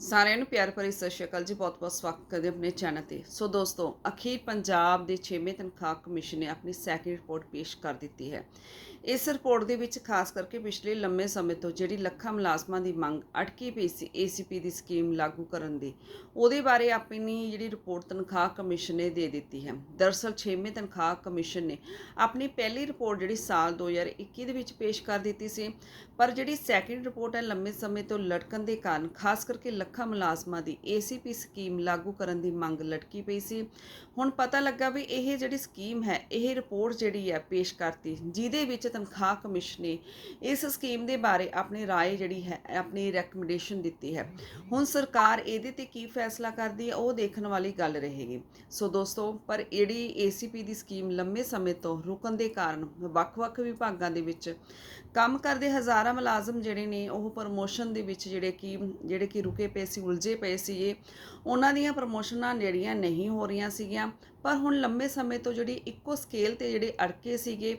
ਸਾਰਿਆਂ ਨੂੰ ਪਿਆਰ ਭਰੀ ਸਤਿ ਸ਼੍ਰੀ ਅਕਾਲ ਜੀ ਬਹੁਤ-ਬਹੁਤ ਸਵਾਗਤ ਕਰਦੇ ਆਪਣੇ ਚੈਨਲ ਤੇ। ਸੋ ਦੋਸਤੋ, ਅਖੀਰ ਪੰਜਾਬ ਦੇ 6ਵੇਂ ਤਨਖਾਹ ਕਮਿਸ਼ਨ ਨੇ ਆਪਣੀ ਸੈਕਿੰਡ ਰਿਪੋਰਟ ਪੇਸ਼ ਕਰ ਦਿੱਤੀ ਹੈ। ਇਸ ਰਿਪੋਰਟ ਦੇ ਵਿੱਚ ਖਾਸ ਕਰਕੇ ਪਿਛਲੇ ਲੰਮੇ ਸਮੇਂ ਤੋਂ ਜਿਹੜੀ ਲੱਖਾਂ ਮੁਲਾਜ਼ਮਾਂ ਦੀ ਮੰਗ ਅਟਕੀ ਪਈ ਸੀ ਏਸੀਪੀ ਦੀ ਸਕੀਮ ਲਾਗੂ ਕਰਨ ਦੀ, ਉਹਦੇ ਬਾਰੇ ਆਪਣੀ ਜਿਹੜੀ ਰਿਪੋਰਟ ਤਨਖਾਹ ਕਮਿਸ਼ਨ ਨੇ ਦੇ ਦਿੱਤੀ ਹੈ। ਦਰਅਸਲ 6ਵੇਂ ਤਨਖਾਹ ਕਮਿਸ਼ਨ ਨੇ ਆਪਣੀ ਪਹਿਲੀ ਰਿਪੋਰਟ ਜਿਹੜੀ ਸਾਲ 2021 ਦੇ ਵਿੱਚ ਪੇਸ਼ ਕਰ ਦਿੱਤੀ ਸੀ, ਪਰ ਜਿਹੜੀ ਸੈਕਿੰਡ ਰਿਪੋਰਟ ਹੈ ਲੰਮੇ ਸਮੇਂ ਤੋਂ ਲਟਕਣ ਦੇ ਕਾਰਨ, ਖਾਸ ਕਰਕੇ ਲੱਖਾਂ ਮੁਲਾਜ਼ਮਾਂ ਦੀ ਏਸੀਪੀ ਸਕੀਮ ਲਾਗੂ ਕਰਨ ਦੀ ਮੰਗ ਲਟਕੀ ਪਈ ਸੀ। ਹੁਣ ਪਤਾ ਲੱਗਾ ਵੀ ਇਹ ਜਿਹੜੀ ਸਕੀਮ ਹੈ, ਇਹ ਰਿਪੋਰਟ ਜਿਹੜੀ ਹੈ ਪੇਸ਼ ਕਰਤੀ, ਜਿਹਦੇ ਵਿੱਚ ਤਨਖਾਹ ਕਮਿਸ਼ਨ ਨੇ ਇਸ ਸਕੀਮ ਦੇ ਬਾਰੇ ਆਪਣੀ رائے ਜਿਹੜੀ ਹੈ, ਆਪਣੀ ਰეკਮੈਂਡੇਸ਼ਨ ਦਿੱਤੀ ਹੈ। ਹੁਣ ਸਰਕਾਰ ਇਹਦੇ ਤੇ ਕੀ ਫੈਸਲਾ ਕਰਦੀ ਹੈ, ਉਹ ਦੇਖਣ ਵਾਲੀ ਗੱਲ ਰਹੇਗੀ। ਸੋ ਦੋਸਤੋ, ਪਰ ਜਿਹੜੀ ਏਸੀਪੀ ਦੀ ਸਕੀਮ ਲੰਮੇ ਸਮੇਂ ਤੋਂ ਰੁਕਣ ਦੇ ਕਾਰਨ ਵੱਖ-ਵੱਖ ਵਿਭਾਗਾਂ ਦੇ ਵਿੱਚ ਕੰਮ ਕਰਦੇ ਹਜ਼ਾਰਾਂ ਮੁਲਾਜ਼ਮ ਜਿਹੜੇ ਨੇ, ਉਹ ਪ੍ਰਮੋਸ਼ਨ ਦੇ ਵਿੱਚ ਜਿਹੜੇ ਕਿ ਜਿਹੜੇ ਕਿ ਰੁਕੇ ਪਏ ਸੀ, ਉਲਝੇ ਪਏ ਸੀਗੇ। ਉਹਨਾਂ ਦੀਆਂ ਪ੍ਰਮੋਸ਼ਨਾਂ ਜਿਹੜੀਆਂ ਨਹੀਂ ਹੋ ਰਹੀਆਂ ਸੀਗੀਆਂ, ਪਰ ਹੁਣ ਲੰਮੇ ਸਮੇਂ ਤੋਂ ਜਿਹੜੀ ਇੱਕੋ ਸਕੇਲ ਤੇ ਜਿਹੜੇ ਅੜਕੇ ਸੀਗੇ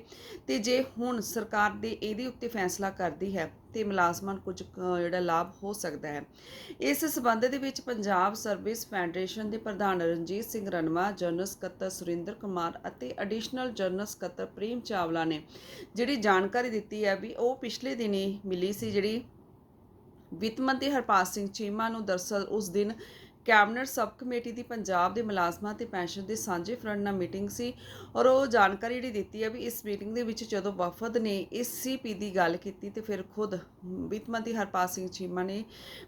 ਤੇ ਜੇ ਹੁਣ ਸਰਕਾਰ ਦੇ ਇਹਦੇ ਉੱਤੇ ਫੈਸਲਾ ਕਰਦੀ ਹੈ ਤੇ ਮੁਲਾਜ਼ਮਾਂ ਨੂੰ ਕੁਝ ਜਿਹੜਾ ਲਾਭ ਹੋ ਸਕਦਾ ਹੈ। ਇਸ ਸਬੰਧ ਦੇ ਵਿੱਚ ਪੰਜਾਬ ਸਰਵਿਸ ਫੈਡਰੇਸ਼ਨ ਦੇ ਪ੍ਰਧਾਨ ਰਣਜੀਤ ਸਿੰਘ ਰਣਵਾ ਜਨਰਲ ਸਕੱਤਰ ਸੁਰਿੰਦਰ ਕੁਮਾਰ ਅਤੇ ਐਡੀਸ਼ਨਲ ਜਨਰਲ ਸਕੱਤਰ ਪ੍ਰੇਮ ਚਾਵਲਾ ਨੇ ਜਿਹੜੀ ਜਾਣਕਾਰੀ ਦਿੱਤੀ ਹੈ ਵੀ ਉਹ ਪਿਛਲੇ ਦਿਨੀ ਮਿਲੀ ਸੀ ਜਿਹੜੀ ਵਿੱਤ ਮੰਤਰੀ ਹਰਪਾਲ ਸਿੰਘ ਚੀਮਾ ਨੂੰ ਦਰਸਲ ਉਸ ਦਿਨ ਕੈਬਨਿਟ ਸਬ ਕਮੇਟੀ ਦੀ ਪੰਜਾਬ ਦੇ ਮੁਲਾਜ਼ਮਾਂ ਤੇ ਪੈਨਸ਼ਨ ਦੇ ਸਾਂਝੇ ਫਰੰਟ ਨਾਲ ਮੀਟਿੰਗ ਸੀ ਔਰ ਉਹ ਜਾਣਕਾਰੀ ਜਿਹੜੀ ਦਿੱਤੀ ਹੈ ਵੀ ਇਸ ਮੀਟਿੰਗ ਦੇ ਵਿੱਚ ਜਦੋਂ ਵਫਦ ਨੇ ਇਸ ਸੀਪੀ ਦੀ ਗੱਲ ਕੀਤੀ ਤੇ ਫਿਰ ਖੁਦ ਵਿੱਤ ਮੰਤਰੀ ਹਰਪਾਲ ਸਿੰਘ ਚੀਮਾ ਨੇ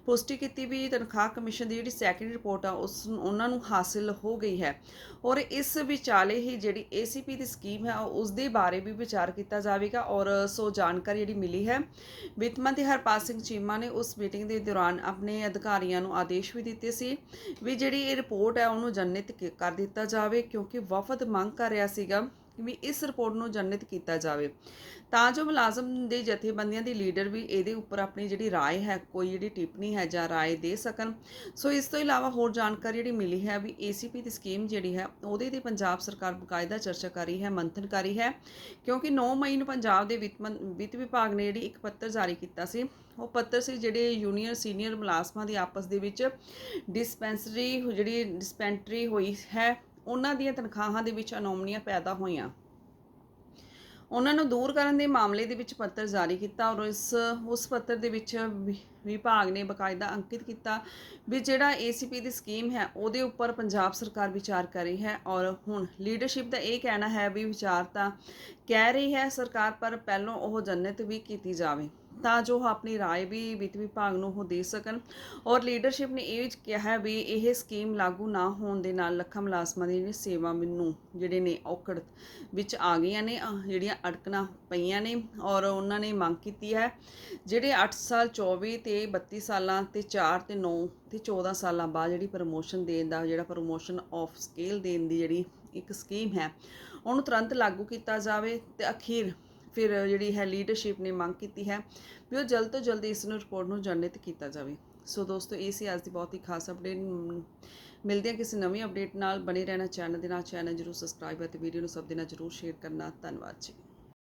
ਪੁਸ਼ਟੀ ਕੀਤੀ ਵੀ ਤਨਖਾਹ ਕਮਿਸ਼ਨ ਦੀ ਜਿਹੜੀ ਸੈਕਿੰਡ ਰਿਪੋਰਟ ਆ, ਉਸ ਉਹਨਾਂ ਨੂੰ ਹਾਸਿਲ ਹੋ ਗਈ ਹੈ। ਔਰ ਇਸ ਵਿਚਾਲੇ ਹੀ ਜਿਹੜੀ ਏਸੀਪੀ ਦੀ ਸਕੀਮ ਹੈ ਉਸ ਦੇ ਬਾਰੇ ਵੀ ਵਿਚਾਰ ਕੀਤਾ ਜਾਵੇਗਾ ਔਰ ਸੋ ਜਾਣਕਾਰੀ ਜਿਹੜੀ ਮਿਲੀ ਹੈ, ਵਿੱਤ ਮੰਤਰੀ ਹਰਪਾਲ ਸਿੰਘ ਚੀਮਾ ਨੇ ਉਸ ਮੀਟਿੰਗ ਦੇ ਦੌਰਾਨ ਆਪਣੇ ਅਧਿਕਾਰੀਆਂ ਨੂੰ ਆਦੇਸ਼ ਵੀ ਦਿੱਤੇ ਸੀ। ਵੀ ਜਿਹੜੀ ਇਹ ਰਿਪੋਰਟ ਹੈ ਉਹਨੂੰ ਜਨਿਤ ਕਰ ਦਿੱਤਾ ਜਾਵੇ ਕਿਉਂਕਿ ਵਫਦ ਮੰਗ ਕਰ ਰਿਹਾ ਸੀਗਾ। ਵੀ ਇਸ ਰਿਪੋਰਟ ਨੂੰ ਜਨਿਤ ਕੀਤਾ ਜਾਵੇ ਤਾਂ ਜੋ ਮੁਲਾਜ਼ਮ ਦੇ ਜਥੇਬੰਦੀਆਂ ਦੀ ਲੀਡਰ ਵੀ ਇਹਦੇ ਉੱਪਰ ਆਪਣੀ ਜਿਹੜੀ رائے ਹੈ ਕੋਈ ਜਿਹੜੀ ਟਿੱਪਣੀ ਹੈ ਜਾਂ رائے ਦੇ ਸਕਣ ਸੋ ਇਸ ਤੋਂ ਇਲਾਵਾ ਹੋਰ ਜਾਣਕਾਰੀ ਜਿਹੜੀ ਮਿਲੀ ਹੈ ਵੀ ਏਸੀਪੀ ਦੀ ਸਕੀਮ ਜਿਹੜੀ ਹੈ ਉਹਦੇ ਤੇ ਪੰਜਾਬ ਸਰਕਾਰ ਬਕਾਇਦਾ ਚਰਚਾ ਕਰ ਰਹੀ ਹੈ ਮੰਥਨ ਕਰ ਰਹੀ ਹੈ ਕਿਉਂਕਿ 9 ਮਈ ਨੂੰ ਪੰਜਾਬ ਦੇ ਵਿੱਤ ਮੰ- ਵਿੱਤ ਵਿਭਾਗ ਨੇ ਜਿਹੜੀ ਇੱਕ ਪੱਤਰ ਜਾਰੀ ਕੀਤਾ ਸੀ ਉਹ ਪੱਤਰ ਸੀ ਜਿਹੜੇ ਜੂਨੀਅਰ ਸੀਨੀਅਰ ਮੁਲਾਜ਼ਮਾਂ ਦੀ ਆਪਸ ਦੇ ਵਿੱਚ ਡਿਸਪੈਂਸਰੀ ਜਿਹੜੀ ਡਿਸਪੈਂਟਰੀ ਹੋਈ ਹੈ ਉਹਨਾਂ ਦੀਆਂ ਤਨਖਾਹਾਂ ਦੇ ਵਿੱਚ ਅਨੋਮਲੀਆਂ ਪੈਦਾ ਹੋਈਆਂ। ਉਹਨਾਂ ਨੂੰ ਦੂਰ ਕਰਨ ਦੇ ਮਾਮਲੇ ਦੇ ਵਿੱਚ ਪੱਤਰ ਜਾਰੀ ਕੀਤਾ ਔਰ ਇਸ, ਉਸ ਪੱਤਰ ਦੇ ਵਿੱਚ ਵਿਭਾਗ ਨੇ ਬਕਾਇਦਾ ਅੰਕਿਤ ਕੀਤਾ ਵੀ ਜਿਹੜਾ ਏਸੀਪੀ ਦੀ ਸਕੀਮ ਹੈ, ਉਹਦੇ ਉੱਪਰ ਪੰਜਾਬ ਸਰਕਾਰ ਵਿਚਾਰ ਕਰ ਰਹੀ ਹੈ ਔਰ ਹੁਣ ਲੀਡਰਸ਼ਿਪ ਦਾ ਇਹ ਕਹਿਣਾ ਹੈ ਵੀ ਵਿਚਾਰ ਤਾਂ ਕਹਿ ਰਹੀ ਹੈ ਸਰਕਾਰ ਪਰ ਪਹਿਲਾਂ ਉਹ ਜਨਤ ਵੀ ਕੀਤੀ ਜਾਵੇ। ਤਾਂ ਜੋ ਉਹ ਆਪਣੀ ਰਾਏ ਵੀ ਵਿੱਤ ਵਿਭਾਗ ਨੂੰ ਉਹ ਦੇ ਸਕਣ। ਔਰ ਲੀਡਰਸ਼ਿਪ ਨੇ ਇਹ ਕਿਹਾ ਹੈ ਵੀ ਇਹ ਸਕੀਮ ਲਾਗੂ ਨਾ ਹੋਣ ਦੇ ਨਾਲ ਲੱਖਾਂ ਮੁਲਾਜ਼ਮਾਂ ਦੀ ਸੇਵਾ ਮੈਨੂੰ ਜਿਹੜੇ ਨੇ ਔਕੜ ਵਿੱਚ ਆ ਗਈਆਂ ਨੇ ਜਿਹੜੀਆਂ ਅੜਕਣਾ ਪਈਆਂ ਨੇ, ਔਰ ਉਹਨਾਂ ਨੇ ਮੰਗ ਕੀਤੀ ਹੈ ਜਿਹੜੇ 8 ਸਾਲ 24 ਤੇ 32 ਸਾਲਾਂ ਤੇ 4 ਤੇ 9 ਤੇ 14 ਸਾਲਾਂ ਬਾਅਦ ਜਿਹੜੀ ਪ੍ਰੋਮੋਸ਼ਨ ਦੇਣ ਦਾ, ਜਿਹੜਾ ਪ੍ਰੋਮੋਸ਼ਨ ਆਫ ਸਕੇਲ ਦੇਣ ਦੀ ਜਿਹੜੀ ਇੱਕ ਸਕੀਮ ਹੈ, ਉਹਨੂੰ ਤੁਰੰਤ ਲਾਗੂ ਕੀਤਾ ਜਾਵੇ ਤੇ ਅਖੀਰ ਫਿਰ ਜਿਹੜੀ ਹੈ ਲੀਡਰਸ਼ਿਪ ਨੇ ਮੰਗ ਕੀਤੀ ਹੈ ਵੀ ਉਹ ਜਲਦ ਤੋਂ ਜਲਦ ਇਸ ਨੂੰ ਰਿਪੋਰਟ ਨੂੰ ਜਨਰਿਤ ਕੀਤਾ ਜਾਵੇ। ਸੋ ਦੋਸਤੋ, ਇਹ ਸੀ ਅੱਜ ਦੀ ਬਹੁਤ ਹੀ ਖਾਸ ਅਪਡੇਟ ਮਿਲਦੇ ਹਾਂ ਕਿਸੇ ਨਵੀਂ ਅਪਡੇਟ ਨਾਲ। ਬਣੇ ਰਹਿਣਾ ਚੈਨਲ ਦੇ ਨਾਲ। ਚੈਨਲ ਜਰੂਰ ਸਬਸਕ੍ਰਾਈਬ ਅਤੇ ਵੀਡੀਓ ਨੂੰ ਸਭ ਦੇ ਨਾਲ ਜਰੂਰ ਸ਼ੇਅਰ ਕਰਨਾ। ਧੰਨਵਾਦ ਜੀ।